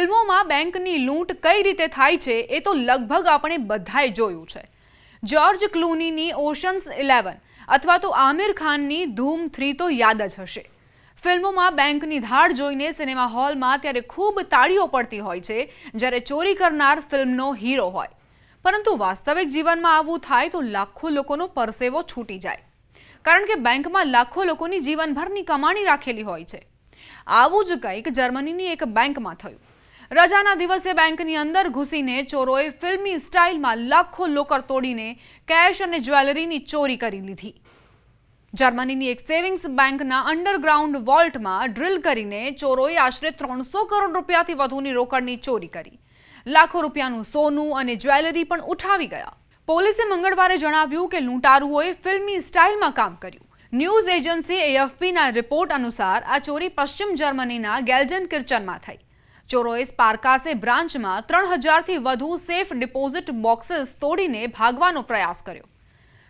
ફિલ્મોમાં બેંકની લૂંટ કઈ રીતે થાય છે એ તો લગભગ આપણે બધાએ જોયું છે. જ્યોર્જ ક્લૂનીની ઓશન્સ ઇલેવન અથવા તો આમિર ખાનની ધૂમ થ્રી તો યાદ જ હશે. ફિલ્મોમાં બેંકની ધાડ જોઈને સિનેમા હોલમાં ત્યારે ખૂબ તાળીઓ પડતી હોય છે જ્યારે ચોરી કરનાર ફિલ્મનો હીરો હોય. પરંતુ વાસ્તવિક જીવનમાં આવું થાય તો લાખો લોકોનો પરસેવો છૂટી જાય. કારણ કે બેંકમાં લાખો લોકોની જીવનભરની કમાણી રાખેલી હોય છે. આવું જ કંઈક જર્મનીની એક બેંકમાં થયું. રજાના દિવસે બેંકની અંદર ઘૂસીને ચોરોએ ફિલ્મી સ્ટાઇલમાં લાખો લોકર તોડીને કેશ અને જ્વેલરીની ચોરી કરી લીધી. જર્મનીની એક સેવિંગ્સ બેંકના અંડરગ્રાઉન્ડ વોલ્ટમાં ડ્રિલ કરીને ચોરોએ આશરે ત્રણસો કરોડ રૂપિયાથી વધુની રોકડની ચોરી કરી. લાખો રૂપિયાનું સોનું અને જ્વેલરી પણ ઉઠાવી ગયા. પોલીસે મંગળવારે જણાવ્યું કે લૂંટારુઓએ ફિલ્મી સ્ટાઇલમાં કામ કર્યું. ન્યૂઝ એજન્સી એએફપીના રિપોર્ટ અનુસાર આ ચોરી પશ્ચિમ જર્મનીના ગેલ્જન કિર્ચનમાં થઈ. ચોરોએ સ્પારકાસે બ્રાન્ચમાં ત્રણ હજારથી વધુ સેફ ડિપોઝિટ બોક્સીસ તોડીને ભાગવાનો પ્રયાસ કર્યો.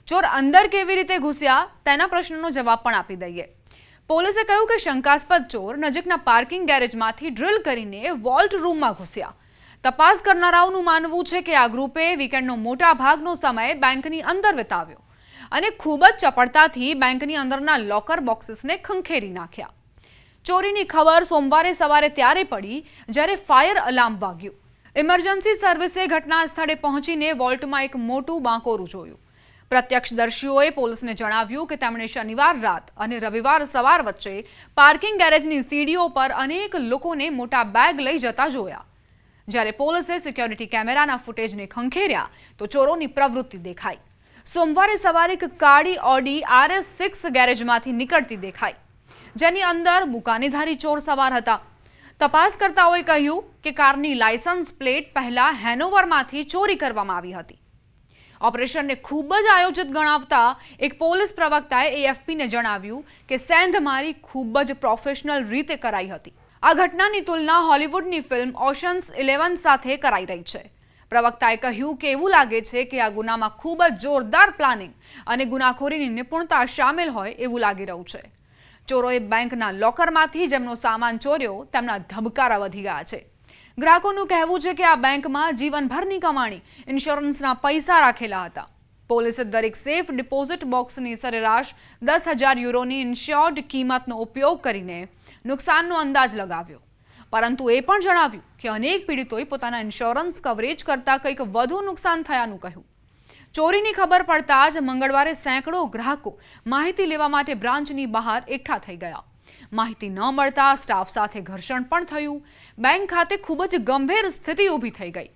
ચોર અંદર કેવી રીતે ઘૂસ્યા, તેના પ્રશ્નનો જવાબ પણ આપી દઈએ. પોલીસે કહ્યું કે શંકાસ્પદ ચોર નજીકના પાર્કિંગ ગેરેજમાંથી ડ્રિલ કરીને વોલ્ટ રૂમમાં ઘૂસ્યા. તપાસ કરનારાઓનું માનવું છે કે આ ગ્રુપે વીકેન્ડનો મોટા ભાગનો સમય બેંકની અંદર વિતાવ્યો અને ખૂબ જ ચપળતાથી બેંકની અંદરના લોકર બોક્સીસને ખંખેરી નાખ્યા. ચોરીની ખબર સોમવારે સવારે ત્યારે પડી જ્યારે ફાયર અલાર્મ વાગ્યું. ઇમરજન્સી સર્વિસે ઘટના સ્થળે પહોંચીને વોલ્ટમાં એક મોટું બાંકોરું જોયું. પ્રત્યક્ષદર્શીઓએ પોલીસને જણાવ્યું કે તેમણે શનિવાર રાત અને રવિવાર સવાર વચ્ચે પાર્કિંગ ગેરેજની સીડીઓ પર અનેક લોકોને મોટા બેગ લઈ જતા જોયા. જ્યારે પોલીસે સિક્યોરિટી કેમેરાના ફૂટેજને ખંખેર્યા, તો ચોરોની પ્રવૃત્તિ દેખાઈ. સોમવારે સવારે એક કાળી ઓડી આરએસ સિક્સ ગેરેજમાંથી નીકળતી દેખાઈ. જેની અંદર મુકાનીધારી ચોર સવાર હતા. તપાસકર્તાઓએ કહ્યું કે કારની લાયસન્સ પ્લેટ પહેલાં હેનોવરમાંથી ચોરી કરવામાં આવી હતી. ઓપરેશનને ખૂબ જ આયોજિત ગણાવતા એક પોલીસ પ્રવક્તાએ એએફપીને જણાવ્યું કે સેંધમારી ખૂબ જ પ્રોફેશનલ રીતે કરાઈ હતી. આ ઘટનાની તુલના હોલિવૂડની ફિલ્મ ઓશન્સ ઇલેવન સાથે કરાઈ રહી છે. પ્રવક્તાએ કહ્યું કે એવું લાગે છે કે આ ગુનામાં ખૂબ જ જોરદાર પ્લાનિંગ અને ગુનાખોરીની નિપુણતા સામેલ હોય એવું લાગી રહ્યું છે. ચોરોએ બેંકના લોકરમાંથી જેમનો સામાન ચોર્યો, તેમના ધબકારા વધી ગયા છે. ગ્રાહકોનું કહેવું છે કે આ બેંકમાં જીવનભરની કમાણી, ઇન્સ્યોરન્સના પૈસા રાખેલા હતા. પોલીસે દરેક સેફ ડિપોઝિટ બોક્સની સરેરાશ દસ હજાર યુરોની ઇન્શ્યોર્ડ કિંમતનો ઉપયોગ કરીને નુકસાનનો અંદાજ લગાવ્યો. પરંતુ એ પણ જણાવ્યું કે અનેક પીડિતોએ પોતાના ઇન્સ્યોરન્સ કવરેજ કરતાં કંઈક વધુ નુકસાન થયાનું કહ્યું. ચોરીની ખબર પડતા જ મંગળવારે સેંકડો ગ્રાહકો માહિતી લેવા માટે બ્રાન્ચની બહાર એકઠા થઈ ગયા. માહિતી ન મળતા સ્ટાફ સાથે ઘર્ષણ પણ થયું. બેંક ખાતે ખૂબ જ ગંભીર સ્થિતિ ઊભી થઈ ગઈ.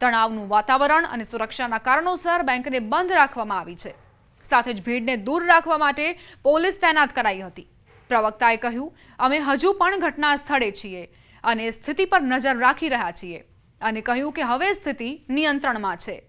તણાવનું વાતાવરણ અને સુરક્ષાના કારણોસર બેંકને બંધ રાખવામાં આવી છે. સાથે જ ભીડને દૂર રાખવા માટે પોલીસ તૈનાત કરાઈ હતી. પ્રવક્તાએ કહ્યું, અમે હજુ પણ ઘટના સ્થળે છીએ અને સ્થિતિ પર નજર રાખી રહ્યા છીએ અને કહ્યું કે હવે સ્થિતિ નિયંત્રણમાં છે.